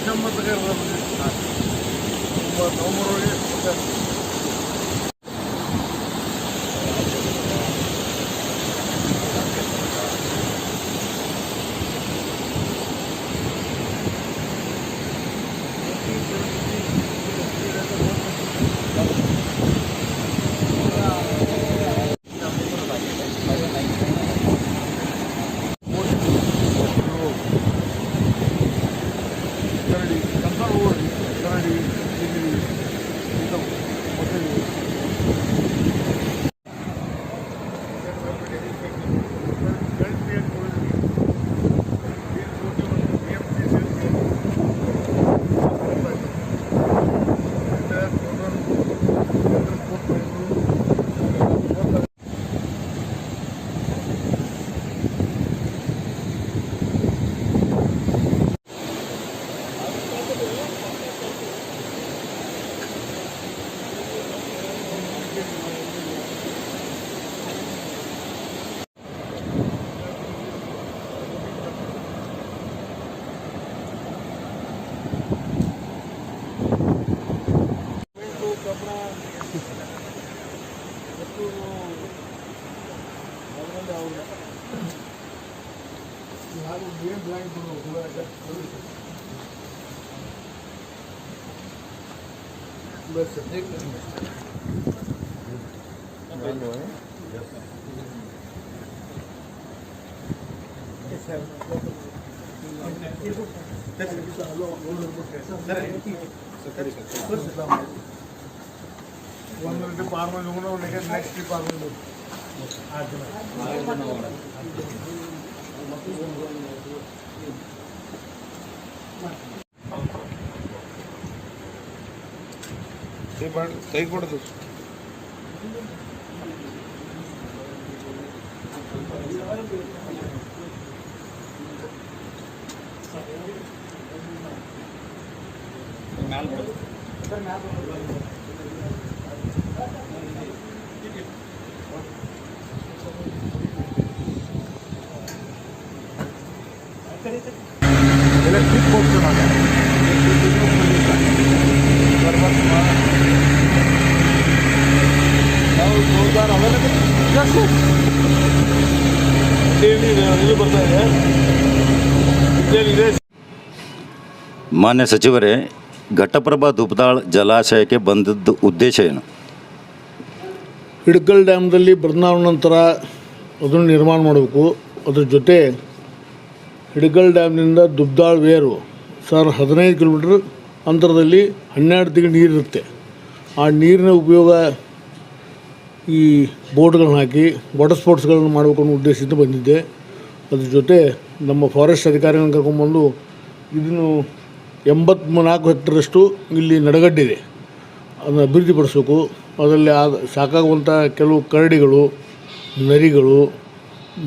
يتشمط غير عمره عمره يتشمط ಒಂದು ಟ್ರಿಪ್ ಆರು ಮಂದಿ ಹೋಗೋಣ ನೆಕ್ಸ್ಟ್ ಟ್ರಿಪ್ ಆರು ಮಂದಿ ಕೈ ಕೊಡದು ಎಲೆಕ್ಟ್ರಿಕ್ ಹೋಗ್ತಾನೆ ನಾವು ನೋಡ್ತಾರೆ ಅವೈಲೇಬಲ್ ಇದು ಬರ್ತಾ ಇದೆ. ಇದೇನಿದೆ ಮಾನ್ಯ ಸಚಿವರೇ ಘಟಪ್ರಭಾ ದುಬ್ದಾಳ್ ಜಲಾಶಯಕ್ಕೆ ಬಂದದ್ದು ಉದ್ದೇಶ ಏನು? ಹಿಡ್ಕಲ್ ಡ್ಯಾಮ್ದಲ್ಲಿ ಬದಲಾವಣೆ ನಂತರ ಅದನ್ನು ನಿರ್ಮಾಣ ಮಾಡಬೇಕು. ಅದ್ರ ಜೊತೆ ಹಿಡ್ಕಲ್ ಡ್ಯಾಮ್ನಿಂದ ದುಬ್ದಾಳ್ ವೇರು ಸರ್ ಹದಿನೈದು ಕಿಲೋಮೀಟ್ರ್ ಅಂತರದಲ್ಲಿ ಹನ್ನೆರಡು ತಿಂಗಳು ನೀರಿರುತ್ತೆ ಆ ನೀರಿನ ಉಪಯೋಗ ಈ ಬೋಟ್ಗಳನ್ನ ಹಾಕಿ, ವಾಟರ್ ಸ್ಪೋರ್ಟ್ಸ್ಗಳನ್ನು ಮಾಡಬೇಕು ಅನ್ನೋ ಉದ್ದೇಶದಿಂದ ಬಂದಿದ್ದೆ. ಅದ್ರ ಜೊತೆ ನಮ್ಮ ಫಾರೆಸ್ಟ್ ಅಧಿಕಾರಿಗಳನ್ನ ಕರ್ಕೊಂಡ್ಬಂದು ಇದನ್ನು ಎಂಬತ್ನಾಲ್ಕು ಹೆಕ್ಟರಷ್ಟು ಇಲ್ಲಿ ನಡಗಡ್ಡಿದೆ ಅದನ್ನು ಅಭಿವೃದ್ಧಿಪಡಿಸ್ಬೇಕು. ಅದರಲ್ಲಿ ಆದ ಸಾಕಾಗುವಂಥ ಕೆಲವು ಕರಡಿಗಳು, ನರಿಗಳು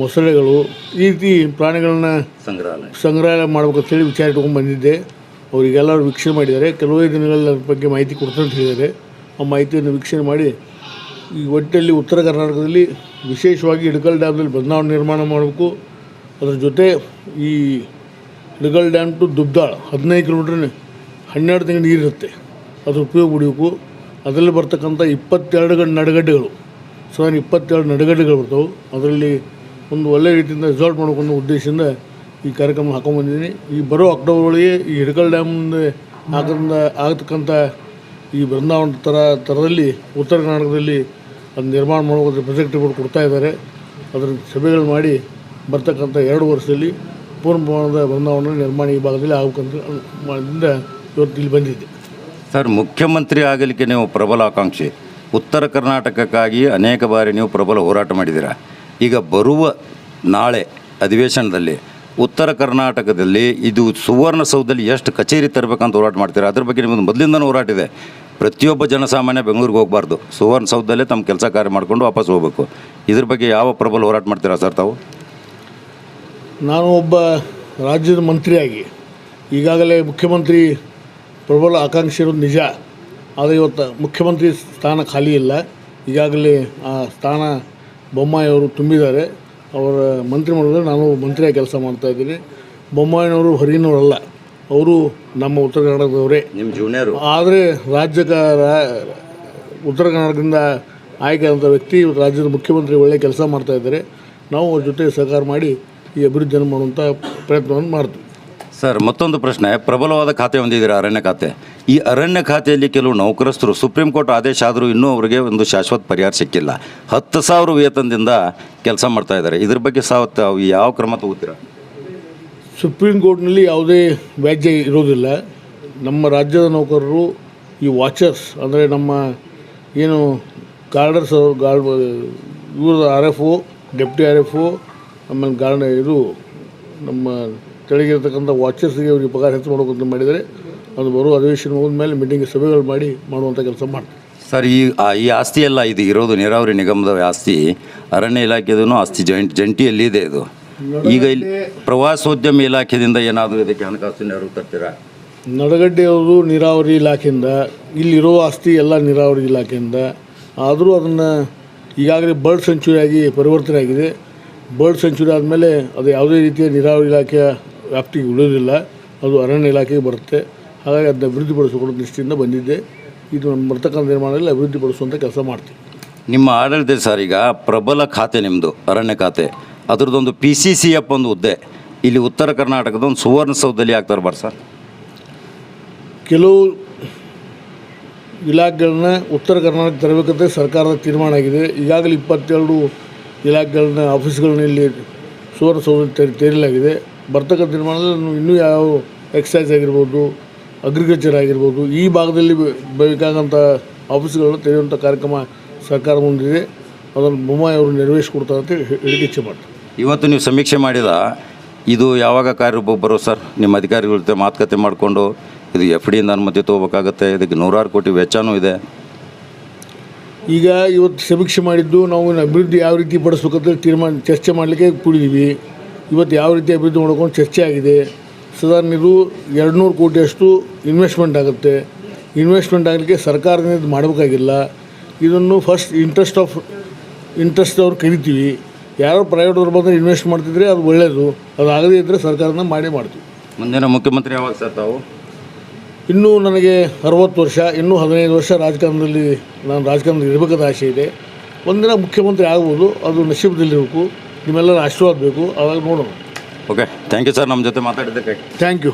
ಮೊಸಳೆಗಳು ಈ ರೀತಿ ಪ್ರಾಣಿಗಳನ್ನ ಸಂಗ್ರಹಾಲಯ. ಸಂಗ್ರಹಾಲಯ ಮಾಡ್ಬೇಕಂತೇಳಿ ವಿಚಾರ ಇಟ್ಕೊಂಡು ಬಂದಿದ್ದೆ. ಅವರಿಗೆಲ್ಲರೂ ವೀಕ್ಷಣೆ ಮಾಡಿದ್ದಾರೆ. ಕೆಲವೇ ದಿನಗಳಲ್ಲಿ ಅದ್ರ ಬಗ್ಗೆ ಮಾಹಿತಿ ಕೊಡ್ತಾರೆ ಅಂತ ಹೇಳಿದ್ದಾರೆ. ಆ ಮಾಹಿತಿಯನ್ನು ವೀಕ್ಷಣೆ ಮಾಡಿ ಈ ಒಟ್ಟಲ್ಲಿ ಉತ್ತರ ಕರ್ನಾಟಕದಲ್ಲಿ ವಿಶೇಷವಾಗಿ ಇಳಕಲ್ ಡ್ಯಾಮ್ನಲ್ಲಿ ಬದಲಾವಣೆ ನಿರ್ಮಾಣ ಮಾಡಬೇಕು. ಅದರ ಜೊತೆ ಈ ಇಡಗಲ್ ಡ್ಯಾಮ್ ಟು ದುಬ್ದಾಳ್ ಹದಿನೈದು ಕಿಲೋಮೀಟ್ರ್ ಹನ್ನೆರಡು ತಿಂಗಳು ನೀರಿರುತ್ತೆ ಅದ್ರ ಉಪಯೋಗ ಬಿಡಬೇಕು ಅದರಲ್ಲಿ ಬರ್ತಕ್ಕಂಥ ಇಪ್ಪತ್ತೆರಡು ನಡುಗಡ್ಡೆಗಳು. ಸುಮಾರು ಇಪ್ಪತ್ತೆರಡು ನಡುಗಡ್ಡೆಗಳು ಬರ್ತವೆ. ಅದರಲ್ಲಿ ಒಂದು ಒಳ್ಳೆಯ ರೀತಿಯಿಂದ ರಿಸಾಲ್ಟ್ ಮಾಡ್ಕೊಂಡು ಉದ್ದೇಶದಿಂದ ಈ ಕಾರ್ಯಕ್ರಮ ಹಾಕೊಂಡ್ಬಂದಿದ್ದೀನಿ ಈ ಬರೋ ಅಕ್ಟೋಬರ್ ಒಳಗೆ ಈ ಹಿಡಕಲ್ ಡ್ಯಾಮ್ನಿಂದ ಆಗದಿಂದ ಆಗತಕ್ಕಂಥ ಈ ಬೃಂದಾವನ ಥರ ಥರದಲ್ಲಿ ಉತ್ತರ ಕರ್ನಾಟಕದಲ್ಲಿ ಅದು ನಿರ್ಮಾಣ ಮಾಡೋದ್ರ ಪ್ರೊಜೆಕ್ಟ್ ರಿಪೋರ್ಟ್ ಕೊಡ್ತಾ ಇದ್ದಾರೆ. ಅದರ ಸಭೆಗಳು ಮಾಡಿ ಬರ್ತಕ್ಕಂಥ ಎರಡು ವರ್ಷದಲ್ಲಿ ಪೂರ್ಣ ಪ್ರಮಾಣದ ಬೃಂದಾವನ ನಿರ್ಮಾಣ ಈ ಭಾಗದಲ್ಲಿ ಆಗಬೇಕಂತ ಇವತ್ತು ಇಲ್ಲಿ ಬಂದಿದ್ದೆ ಸರ್, ಮುಖ್ಯಮಂತ್ರಿ ಆಗಲಿಕ್ಕೆ ನೀವು ಪ್ರಬಲ ಆಕಾಂಕ್ಷಿ. ಉತ್ತರ ಕರ್ನಾಟಕಕ್ಕಾಗಿ ಅನೇಕ ಬಾರಿ ನೀವು ಪ್ರಬಲ ಹೋರಾಟ ಮಾಡಿದ್ದೀರಾ? ಈಗ ಬರುವ ನಾಳೆ ಅಧಿವೇಶನದಲ್ಲಿ ಉತ್ತರ ಕರ್ನಾಟಕದಲ್ಲಿ ಇದು ಸುವರ್ಣಸೌಧದಲ್ಲಿ ಎಷ್ಟು ಕಚೇರಿ ತರಬೇಕಂತ ಹೋರಾಟ ಮಾಡ್ತೀರಾ? ಅದ್ರ ಬಗ್ಗೆ ನಿಮ್ಮದು ಮೊದಲಿಂದನೂ ಹೋರಾಟ ಇದೆ. ಪ್ರತಿಯೊಬ್ಬ ಜನಸಾಮಾನ್ಯ ಬೆಂಗಳೂರಿಗೆ ಹೋಗಬಾರ್ದು. ಸುವರ್ಣಸೌಧದಲ್ಲೇ ತಮ್ಮ ಕೆಲಸ ಕಾರ್ಯ ಮಾಡಿಕೊಂಡು ವಾಪಸ್ ಹೋಗಬೇಕು. ಇದ್ರ ಬಗ್ಗೆ ಯಾವ ಪ್ರಬಲ ಹೋರಾಟ ಮಾಡ್ತೀರಾ ಸರ್ ತಾವು? ನಾನು ಒಬ್ಬ ರಾಜ್ಯದ ಮಂತ್ರಿಯಾಗಿ. ಈಗಾಗಲೇ ಮುಖ್ಯಮಂತ್ರಿ ಪ್ರಬಲ ಆಕಾಂಕ್ಷಿ ಇರೋದು ನಿಜ. ಆದರೆ ಇವತ್ತು ಮುಖ್ಯಮಂತ್ರಿ ಸ್ಥಾನ ಖಾಲಿ ಇಲ್ಲ. ಈಗಾಗಲೇ ಆ ಸ್ಥಾನ ಬೊಮ್ಮಾಯಿಯವರು ತುಂಬಿದ್ದಾರೆ. ಅವರ ಮಂತ್ರಿ ಮಾಡಿದ್ರೆ ನಾನು ಮಂತ್ರಿಯಾಗಿ ಕೆಲಸ ಮಾಡ್ತಾಯಿದ್ದೀನಿ ಬೊಮ್ಮಾಯಿನವರು ಹೊರಗಿನವರಲ್ಲ ಅವರು ನಮ್ಮ ಉತ್ತರ ಕನ್ನಡದವರೇ. ನಿಮ್ಮ ಜೂನಿಯರು ಆದರೆ ರಾಜ್ಯದ ಉತ್ತರ ಕನ್ನಡದಿಂದ ಆಯ್ಕೆಯಾದಂಥ ವ್ಯಕ್ತಿ ರಾಜ್ಯದ ಮುಖ್ಯಮಂತ್ರಿ ಒಳ್ಳೆಯ ಕೆಲಸ ಮಾಡ್ತಾ ಇದ್ದಾರೆ. ನಾವು ಅವ್ರ ಜೊತೆ ಸಹಕಾರ ಮಾಡಿ ಈ ಅಭಿವೃದ್ಧಿಯನ್ನು ಮಾಡುವಂಥ ಪ್ರಯತ್ನವನ್ನು ಮಾಡ್ತೀವಿ. ಸರ್, ಮತ್ತೊಂದು ಪ್ರಶ್ನೆ. ಪ್ರಬಲವಾದ ಖಾತೆ ಹೊಂದಿದ್ದೀರಾ ಅರಣ್ಯ ಖಾತೆ? ಈ ಅರಣ್ಯ ಖಾತೆಯಲ್ಲಿ ಕೆಲವು ನೌಕರಸ್ಥರು ಸುಪ್ರೀಂ ಕೋರ್ಟ್ ಆದೇಶ ಆದರೂ ಇನ್ನೂ ಅವರಿಗೆ ಒಂದು ಶಾಶ್ವತ ಪರಿಹಾರ ಸಿಕ್ಕಿಲ್ಲ. ಹತ್ತು ಸಾವಿರ ವೇತನದಿಂದ ಕೆಲಸ ಮಾಡ್ತಾ ಇದ್ದಾರೆ. ಇದ್ರ ಬಗ್ಗೆ ಅವು ಯಾವ ಕ್ರಮ ತಗೋತೀರಾ? ಸುಪ್ರೀಂ ಕೋರ್ಟ್ನಲ್ಲಿ ಯಾವುದೇ ವ್ಯಾಜ್ಯ ಇರೋದಿಲ್ಲ. ನಮ್ಮ ರಾಜ್ಯದ ನೌಕರರು, ಈ ವಾಚರ್ಸ್, ಅಂದರೆ ನಮ್ಮ ಏನು ಗಾರ್ಡರ್ಸ್ ಗಾರ್ಡ್ ಇವರು R F O, deputy R F O, ಆಮೇಲೆ ಗಾರ್ಡ್ ಇದು ನಮ್ಮ ಕೆಳಗಿರ್ತಕ್ಕಂಥ ವಾಚರ್ಸ್ಗೆ ಅವ್ರಿಗೆ ಪಗಾರ ಹೆಚ್ಚು ಮಾಡೋಕ್ಕಂತ ಮಾಡಿದರೆ ಅದು ಬರೋ ಅಧಿವೇಶನ ಹೋದ ಮೇಲೆ ಮೀಟಿಂಗ್ ಸಭೆಗಳು ಮಾಡಿ ಮಾಡುವಂಥ ಕೆಲಸ ಮಾಡಿ ಸರ್ ಈ ಆ- ಈ ಆಸ್ತಿ ಎಲ್ಲ ಇದು ಇರೋದು ನೀರಾವರಿ ನಿಗಮದ ಆಸ್ತಿ. ಅರಣ್ಯ ಇಲಾಖೆದೂ ಆಸ್ತಿ ಜಂಟಿ ಜಂಟಿಯಲ್ಲಿ ಇದೆ ಇದು. ಈಗ ಇಲ್ಲಿ ಪ್ರವಾಸೋದ್ಯಮ ಇಲಾಖೆಯಿಂದ ಏನಾದರೂ ಇದಕ್ಕೆ ಹಣಕಾಸು ನೆರವು ತರ್ತೀರಾ? ನಡಗಡ್ಡೆಯವರು ನೀರಾವರಿ ಇಲಾಖೆಯಿಂದ ಇಲ್ಲಿರೋ ಆಸ್ತಿ ಎಲ್ಲ ನೀರಾವರಿ ಇಲಾಖೆಯಿಂದ. ಆದರೂ ಅದನ್ನು ಈಗಾಗಲೇ ಬರ್ಡ್ ಸೆಂಚುರಿ ಆಗಿ ಪರಿವರ್ತನೆ ಆಗಿದೆ. ಬರ್ಡ್ ಸೆಂಚುರಿ ಆದಮೇಲೆ ಅದು ಯಾವುದೇ ರೀತಿಯ ನೀರಾವರಿ ಇಲಾಖೆಯ ವ್ಯಾಪ್ತಿಗೆ ಉಳಿಯೋದಿಲ್ಲ ಅದು ಅರಣ್ಯ ಇಲಾಖೆಗೆ ಬರುತ್ತೆ. ಹಾಗಾಗಿ ಅದನ್ನ ಅಭಿವೃದ್ಧಿಪಡಿಸಿಕೊಳ್ಳೋ ದೃಷ್ಟಿಯಿಂದ ಬಂದಿದ್ದೆ. ಇದು ನಮ್ಮ ಬರ್ತಕ್ಕಂಥ ನಿರ್ಮಾಣದಲ್ಲಿ ಅಭಿವೃದ್ಧಿಪಡಿಸುವಂಥ ಕೆಲಸ ಮಾಡ್ತೀವಿ. ನಿಮ್ಮ ಆಡಳಿತ ಸರ್ ಈಗ ಪ್ರಬಲ ಖಾತೆ ನಿಮ್ಮದು ಅರಣ್ಯ ಖಾತೆ. ಅದರದ್ದೊಂದು ಪಿ ಸಿ ಸಿ ಎಫ್ ಒಂದು ಹುದ್ದೆ. ಇಲ್ಲಿ ಉತ್ತರ ಕರ್ನಾಟಕದ ಒಂದು ಸುವರ್ಣಸೌಧದಲ್ಲಿ ಆಗ್ತಾರೆ ಬರ್ ಸರ್. ಕೆಲವು ಇಲಾಖೆಗಳನ್ನ ಉತ್ತರ ಕರ್ನಾಟಕ ತರಬೇಕಂತ ಸರ್ಕಾರದ ತೀರ್ಮಾನ ಆಗಿದೆ. ಈಗಾಗಲೇ ಇಪ್ಪತ್ತೆರಡು ಇಲಾಖೆಗಳನ್ನ ಆಫೀಸ್ಗಳನ್ನ ಇಲ್ಲಿ ಸುವರ್ಣಸೌಧ ತೆರೆ ತೆರೆಯಲಾಗಿದೆ ಬರ್ತಕ್ಕಂಥ ತೀರ್ಮಾನದಲ್ಲಿ ಇನ್ನೂ ಯಾವ ಎಕ್ಸೈಸ್ ಆಗಿರ್ಬೋದು ಅಗ್ರಿಕಲ್ಚರ್ ಆಗಿರ್ಬೋದು ಈ ಭಾಗದಲ್ಲಿ ಬೇಕಾದಂಥ ಆಫೀಸ್ಗಳನ್ನು ತೆರೆಯುವಂಥ ಕಾರ್ಯಕ್ರಮ ಸರ್ಕಾರ ಮುಂದಿದೆ. ಅದನ್ನು ಬೊಮ್ಮಾಯಿ ಅವರು ನೆರವೇರಿಸ್ಕೊಡ್ತಾರೆ ಅಂತ ಹೇಳಿ- ಇಚ್ಛೆ ಮಾಡ್ತಾರೆ ಇವತ್ತು ನೀವು ಸಮೀಕ್ಷೆ ಮಾಡಿದ ಇದು ಯಾವಾಗ ಕಾರ್ಯರೂಪ ಬರೋ ಸರ್? ನಿಮ್ಮ ಅಧಿಕಾರಿಗಳ ಜೊತೆ ಮಾತುಕತೆ ಮಾಡಿಕೊಂಡು ಇದು ಎಫ್ ಡಿಯಿಂದ ಅನುಮತಿ ತೊಗೋಬೇಕಾಗತ್ತೆ ಇದಕ್ಕೆ ನೂರಾರು ಕೋಟಿ ವೆಚ್ಚನೂ ಇದೆ. ಈಗ ಇವತ್ತು ಸಮೀಕ್ಷೆ ಮಾಡಿದ್ದು ನಾವು ಅಭಿವೃದ್ಧಿ ಯಾವ ರೀತಿ ಪಡಿಸ್ಬೇಕಂತ ತೀರ್ಮಾನ ಚರ್ಚೆ ಮಾಡಲಿಕ್ಕೆ ಕೂಡಿದ್ದೀವಿ ಇವತ್ತು ಯಾವ ರೀತಿ ಅಭಿವೃದ್ಧಿ ಮಾಡ್ಕೊಂಡು ಚರ್ಚೆ ಆಗಿದೆ. ಸಾಧಾರಣ ಇದು ಎರಡು ನೂರು ಕೋಟಿಯಷ್ಟು ಇನ್ವೆಸ್ಟ್ಮೆಂಟ್ ಆಗುತ್ತೆ. ಇನ್ವೆಸ್ಟ್ಮೆಂಟ್ ಆಗಲಿಕ್ಕೆ ಸರ್ಕಾರದಿಂದ ಇದು ಮಾಡಬೇಕಾಗಿಲ್ಲ. ಇದನ್ನು ಫಸ್ಟ್ ಇಂಟ್ರೆಸ್ಟ್ ಆಫ್ ಇಂಟ್ರೆಸ್ಟ್ ಅವ್ರು ಕರಿತೀವಿ. ಯಾರೋ ಪ್ರೈವೇಟ್ದವ್ರು ಬಂದರೆ ಇನ್ವೆಸ್ಟ್ ಮಾಡ್ತಿದ್ರೆ ಅದು ಒಳ್ಳೆಯದು ಅದು ಆಗದೇ ಇದ್ದರೆ ಸರ್ಕಾರನ ಮಾಡೇ ಮಾಡ್ತೀವಿ. ಮುಂದಿನ ಮುಖ್ಯಮಂತ್ರಿ ಯಾವಾಗ ಸರ್ ತಾವು? ಇನ್ನೂ ನನಗೆ ಅರವತ್ತು ವರ್ಷ ಇನ್ನೂ ಹದಿನೈದು ವರ್ಷ ರಾಜಕಾರಣದಲ್ಲಿ ನಾನು ರಾಜಕಾರಣದಲ್ಲಿ ಇರಬೇಕಾದ ಆಸೆ ಇದೆ. ಒಂದಿನ ಮುಖ್ಯಮಂತ್ರಿ ಆಗ್ಬೋದು ಅದು ನಶೀಬದಲ್ಲಿರಬೇಕು. ನಿಮ್ಮೆಲ್ಲರ ಆಶೀರ್ವಾದ ಬೇಕು. ಅವಾಗ ನೋಡೋಣ. ಓಕೆ ಥ್ಯಾಂಕ್ ಯು ಸರ್ ನಮ್ಮ ಜೊತೆ ಮಾತಾಡಿದ್ದಕ್ಕೆ. Thank you